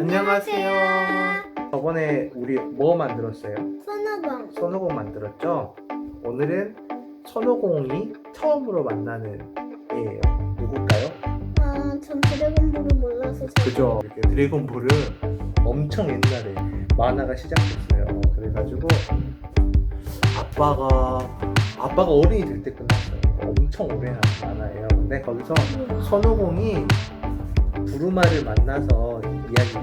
안녕하세요. 저번에 우리 뭐 만들었어요? 손오공. 손오공 만들었죠? 오늘은 손오공이 처음으로 만나는 애예요. 누굴까요? 아, 전 드래곤볼을 몰라서 잘. 그죠? 이렇게 드래곤볼은 엄청 옛날에 만화가 시작됐어요. 그래가지고 아빠가 아빠가 어린이 될 때 끝났어요. 엄청 오래 한 만화예요. 근데 거기서 손오공이 부루마를 만나서 이야기가.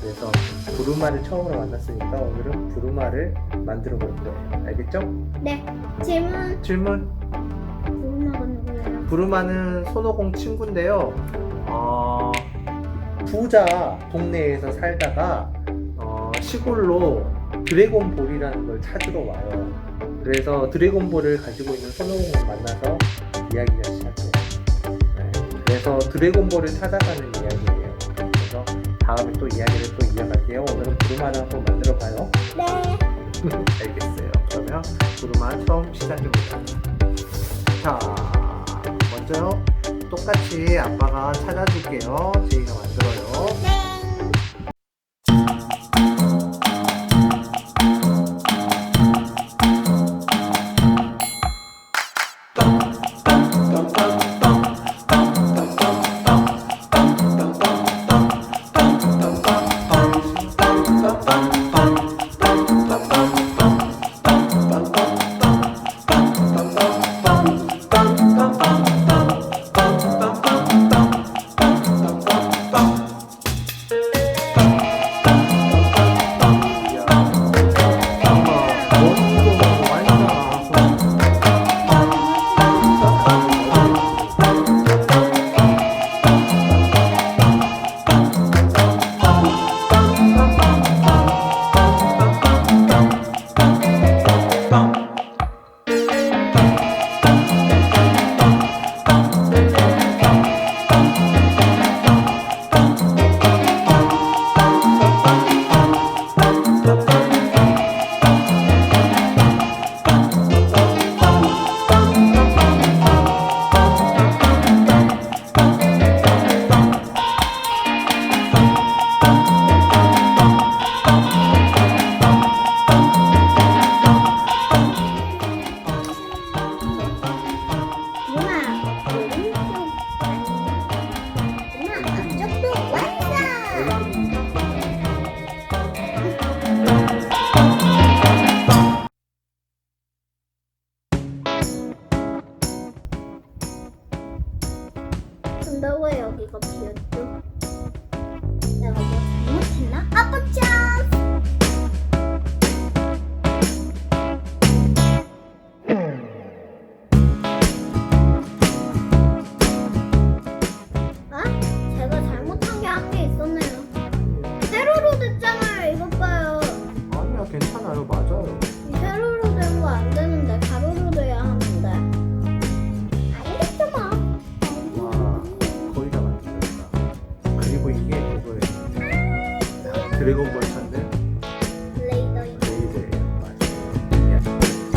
그래서 부루마를 처음으로 만났으니까 오늘은 부루마를 만들어 볼 거예요. 알겠죠? 네. 질문. 질문. 부르마가 누구예요? 부루마는 손오공 친구인데요. 어, 부자 동네에서 살다가 어, 시골로 드래곤볼이라는 걸 찾으러 와요. 그래서 드래곤볼을 가지고 있는 손오공을 만나서 이야기가 시작해요. 네, 그래서 드래곤볼을 찾아가는 이야기예요. 그래서 다음에 또 이야기를 또 이어갈게요. 오늘은 부루마를 한번 만들어 봐요. 네. 알겠어요. 그러면 부루마 처음 시작해보자. 자, 먼저 똑같이 아빠가 찾아줄게요. 제이가 만들어요. 네. 근데 왜여 드래곤볼 찾는 레이더인. 레이더예요. 맞아요.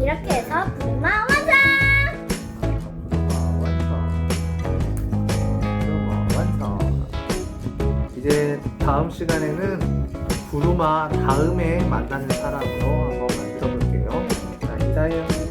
이렇게 해서 부마 완성! 부루마 완성. 부루마 완성. 이제 다음 시간에는 부루마 다음에 만나는 사람으로 한번 만들어 볼게요. 자, 인사해요.